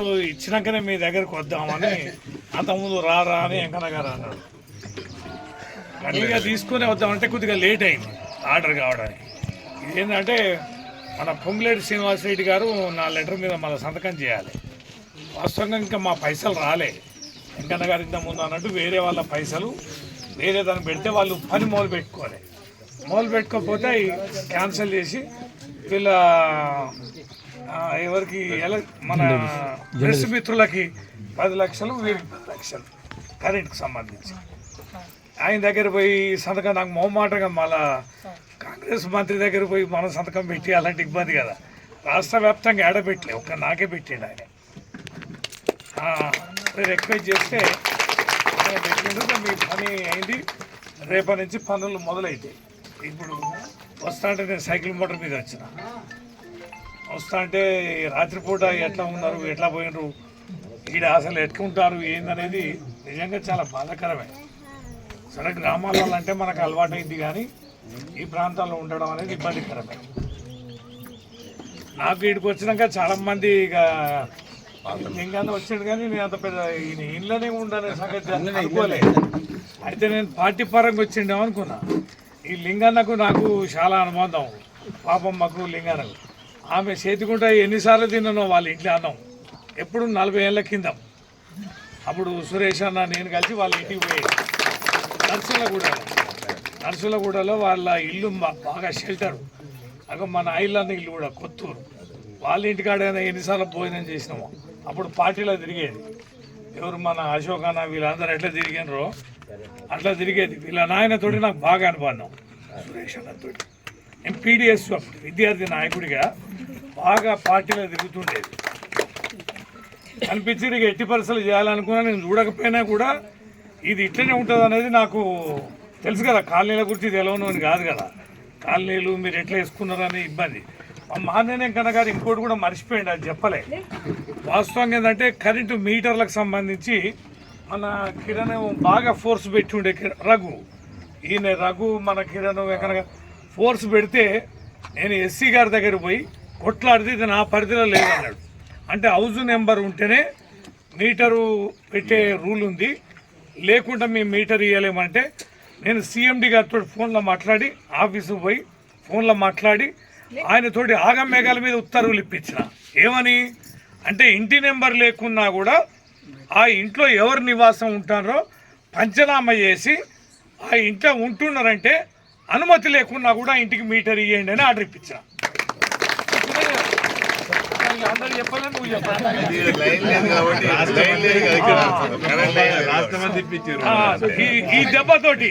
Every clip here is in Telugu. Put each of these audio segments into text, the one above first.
ఇచ్చినాకనే మీ దగ్గరకు వద్దామని అంతకుముందు ముందు రా అని వెంకన్న గారు అన్నాడు. అట్లుగా తీసుకునే వద్దామంటే కొద్దిగా లేట్ అయింది ఆర్డర్ కావడానికి. ఇదేంటంటే మన పొంగులేటి శ్రీనివాసరెడ్డి గారు నా లెటర్ మీద మన సంతకం చేయాలి. వాస్తవంగా ఇంకా మా పైసలు రాలే. వెంకన్న గారు ఇంత ముందు అన్నట్టు వేరే వాళ్ళ పైసలు వేరే దాన్ని పెడితే వాళ్ళు పని మొదలు పెట్టుకోవాలి మొదలు పెట్టుకోకపోతే క్యాన్సిల్ చేసి వీళ్ళ ఎవరికి ఎలా మన ప్రెస్ మిత్రులకి పది లక్షలు వీరికి పది లక్షలు కరెంట్కి సంబంధించి. ఆయన దగ్గర పోయి సంతకం నాకు మొహమాటంగా మళ్ళా కాంగ్రెస్ మంత్రి దగ్గర పోయి మనం సంతకం పెట్టి అలాంటి ఇబ్బంది కదా. రాష్ట్ర వ్యాప్తంగా ఏడబెట్టలే ఒక్క నాకే పెట్టిండు ఆయన. రిక్వెస్ట్ చేస్తే మీ పని అయింది. రేపటి నుంచి పనులు మొదలైతాయి. ఇప్పుడు వస్తా అంటే నేను సైకిల్ మోటార్ మీద వచ్చిన. వస్తా అంటే రాత్రిపూట ఎట్లా ఉన్నారు? ఎట్లా పోయినరు? ఈడ అసలు ఎట్టుకుంటారు ఏందనేది నిజంగా చాలా బాధాకరమే. సరే గ్రామాలలో అంటే మనకు అలవాటైంది కానీ ఈ ప్రాంతాల్లో ఉండడం అనేది ఇబ్బందికరమే. నాకు ఇక్కడికి వచ్చినాక చాలా మంది ఇక లింగాన్ని వచ్చాడు కానీ నేను అంత పెద్ద ఈయన ఇంట్లోనే ఉండనే సంగతి అనుకోలే. అయితే నేను పార్టీ పరంగా వచ్చిండే అనుకున్నా ఈ లింగన్నకు నాకు చాలా అనుబంధం. పాపమ్మకు లింగన్నకు. ఆమె చేతికుంట ఎన్నిసార్లు తిన్నానో వాళ్ళ ఇంట్లో అన్నం. ఎప్పుడు నలభై ఏళ్ళ కింద. అప్పుడు సురేష్ అన్న నేను కలిసి వాళ్ళ ఇంటికి పోయేది నర్సులగూడలో నర్సులగూడలో వాళ్ళ ఇల్లు బాగా షెల్టర్ అక్కడ మన అన్న ఇల్లు కూడా కొత్తూరు. వాళ్ళ ఇంటికాడైనా ఎన్నిసార్లు భోజనం చేసినామో. అప్పుడు పార్టీలో తిరిగేది. ఎవరు మన అశోక్ అన్న వీళ్ళందరూ ఎట్లా తిరిగినరో అట్లా తిరిగేది. వీళ్ళ నాయనతోటి నాకు బాగా అనుబంధం. సురేష్ అన్నతోటి. నేను పీడిఎస్ అప్పుడు విద్యార్థి నాయకుడిగా బాగా పార్టీలో తిరుగుతుండేది. అనిపించి ఇక ఎట్టి పరిస్థితులు చేయాలనుకున్నా నేను చూడకపోయినా కూడా ఇది ఇట్లనే ఉంటుంది అనేది నాకు తెలుసు కదా. కాలనీల గురించి తెలవను అని కాదు కదా. కాలనీలు మీరు ఎట్లా వేసుకున్నారు ఇబ్బంది. మా మాన్యనే కనగారు ఇంకోటి కూడా మర్చిపోయింది అది చెప్పలే. వాస్తవంగా ఏంటంటే కరెంటు మీటర్లకు సంబంధించి మన కిరణ్ బాగా ఫోర్స్ పెట్టి ఉండే కిర- రఘు. ఈయన రఘు మన కిరణ్ ఎక్కడ? ఫోర్స్ పెడితే నేను ఎస్సీ గారి దగ్గర పోయి కొట్లాడితే ఇది నా పరిధిలో లేదన్నాడు అంటే హౌస్ నెంబర్ ఉంటేనే మీటరు పెట్టే రూల్ ఉంది. లేకుండా మేము మీటర్ ఇవ్వలేమంటే నేను సీఎండి గారితో ఫోన్లో మాట్లాడి ఆఫీసు పోయి ఫోన్లో మాట్లాడి ఆయనతోటి ఆగం మేఘాల మీద ఉత్తర్వులు ఇప్పించిన. ఏమని? అంటే ఇంటి నెంబర్ లేకున్నా కూడా ఆ ఇంట్లో ఎవరు నివాసం ఉంటారో పంచనామా చేసి ఆ ఇంట్లో ఉంటున్నారంటే అనుమతి లేకున్నా కూడా ఇంటికి మీటర్ ఇవ్వండి అని ఆర్డర్ ఇప్పించిన అందరు చెప్పాలని నువ్వు చెప్పాలి లైన్ లేదు కాబట్టి లైన్ లేదు కదా ఇక్కడ. రాష్ట్రం అంతా ఇప్పించారు ఆ, ఈ- దెబ్బతోటి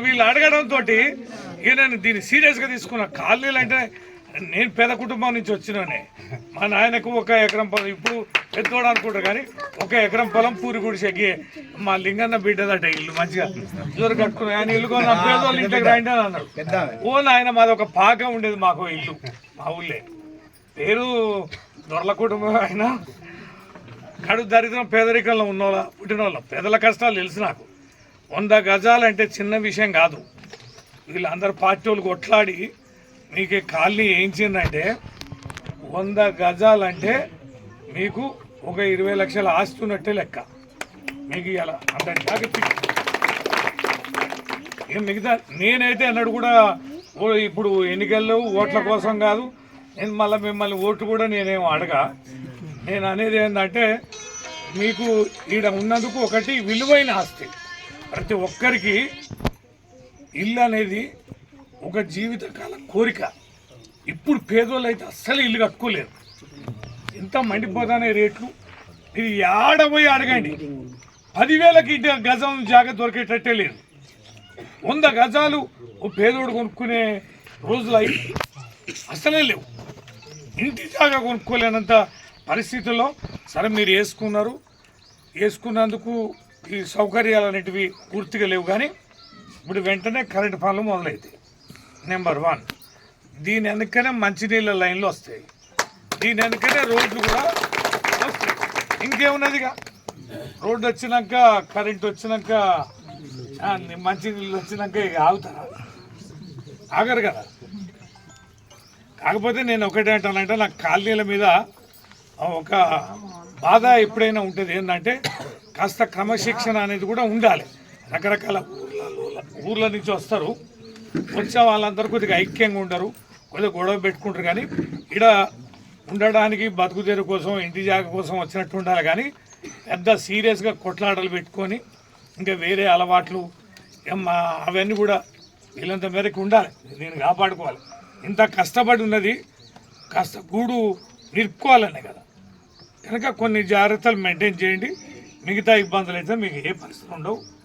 వీళ్ళు అడగడం తోటి నేను దీన్ని సీరియస్గా తీసుకున్నా ఖాళీలు అంటే నేను పేద కుటుంబం నుంచి వచ్చినానే మా నాయనకు ఒక ఎకరం పొలం ఇప్పుడు పెద్దోడు అనుకుంటారు కానీ ఒక ఎకరం పొలం పూరి గుడిసెకి మా లింగన్న బిడ్డదట ఇల్లు మంచిగా జోరు కట్టుకుని ఆయన ఇల్లు కొన్న పేదోళ్ళు ఇంటికి రాయండి అని అన్నాడు ఓ నాయన మాది ఒక పాక ఉండేది మాకు ఇల్లు మా ఊళ్ళే. పేరు దొరల కుటుంబం అయినా. కడు దరిద్రం పేదరికంలో ఉన్నోళ్ళ పుట్టినోళ్ళ పేదల కష్టాలు తెలుసు నాకు. వంద గజాలంటే చిన్న విషయం కాదు. వీళ్ళందరు పార్టీ వాళ్ళు కొట్లాడి మీకు ఈ కాలనీ ఏంచిందంటే వంద గజాలంటే మీకు ఒక ఇరవై లక్షల ఆస్తి ఉన్నట్టే లెక్క. మీకు ఇలా అంత జాగ్రత్త ఏం మిగతా నేనైతే అన్నాడు కూడా ఓ ఇప్పుడు ఎన్నికల్లో ఓట్ల కోసం కాదు నేను మళ్ళీ మిమ్మల్ని ఓటు కూడా నేనేం అడగా. నేను అనేది ఏంటంటే మీకు ఈడ ఉన్నందుకు ఒకటి విలువైన ఆస్తి. ప్రతి ఒక్కరికి ఇల్లు అనేది ఒక జీవితకాల కోరిక. ఇప్పుడు పేదోళ్ళు అయితే అస్సలు ఇల్లు కట్టుకోలేరు. ఎంత మండిపోతానే రేట్లు? ఇది ఆడబోయి అడగండి. పదివేలకి గజం జాగా దొరికేటట్టే లేదు. వంద గజాలు ఓ పేదోడు కొనుక్కునే రోజులు అయి అసలే లేవు. ఇంటి జాగా కొనుక్కోలేనంత పరిస్థితుల్లో సరే మీరు వేసుకున్నారు. వేసుకున్నందుకు ఈ సౌకర్యాలు అనేటివి పూర్తిగా లేవు కానీ ఇప్పుడు వెంటనే కరెంటు పనులు మొదలవుతాయి నెంబర్ వన్ దీని వెనకనే మంచినీళ్ళ లైన్లు వస్తాయి. దీని వెనకనే రోడ్లు కూడా వస్తాయి. ఇంకేమున్నదిగా? రోడ్డు వచ్చినాక కరెంట్ వచ్చినాక మంచినీళ్ళు మంచి నీళ్ళు వచ్చినాక ఇక ఆగుతారా? ఆగరు కదా? కాకపోతే నేను ఒకటే అంటానంటే నాకు కాలనీల మీద ఒక బాధ ఎప్పుడైనా ఉంటుంది ఏంటంటే కాస్త క్రమశిక్షణ అనేది కూడా ఉండాలి. రకరకాల ఊర్ల- ఊర్ల నుంచి వస్తారు. వచ్చే వాళ్ళందరూ కొద్దిగా ఐక్యంగా ఉండరు. కొద్దిగా గొడవ పెట్టుకుంటారు కానీ ఇక్కడ ఉండడానికి బతుకుదేరు కోసం ఇంటి జాగ కోసం వచ్చినట్టు ఉండాలి కానీ పెద్ద సీరియస్గా కొట్లాటలు పెట్టుకొని ఇంకా వేరే అలవాట్లు అవన్నీ కూడా వీళ్ళంత మేరకు ఉండాలి. దీన్ని కాపాడుకోవాలి. ఇంత కష్టపడి ఉన్నది కాస్త గూడు నిలుపుకోవాలనే కదా. కనుక కొన్ని జాగ్రత్తలు మెయింటైన్ చేయండి. మిగతా ఇబ్బందులు అయితే మీకు ఏ పరిస్థితులు ఉండవు.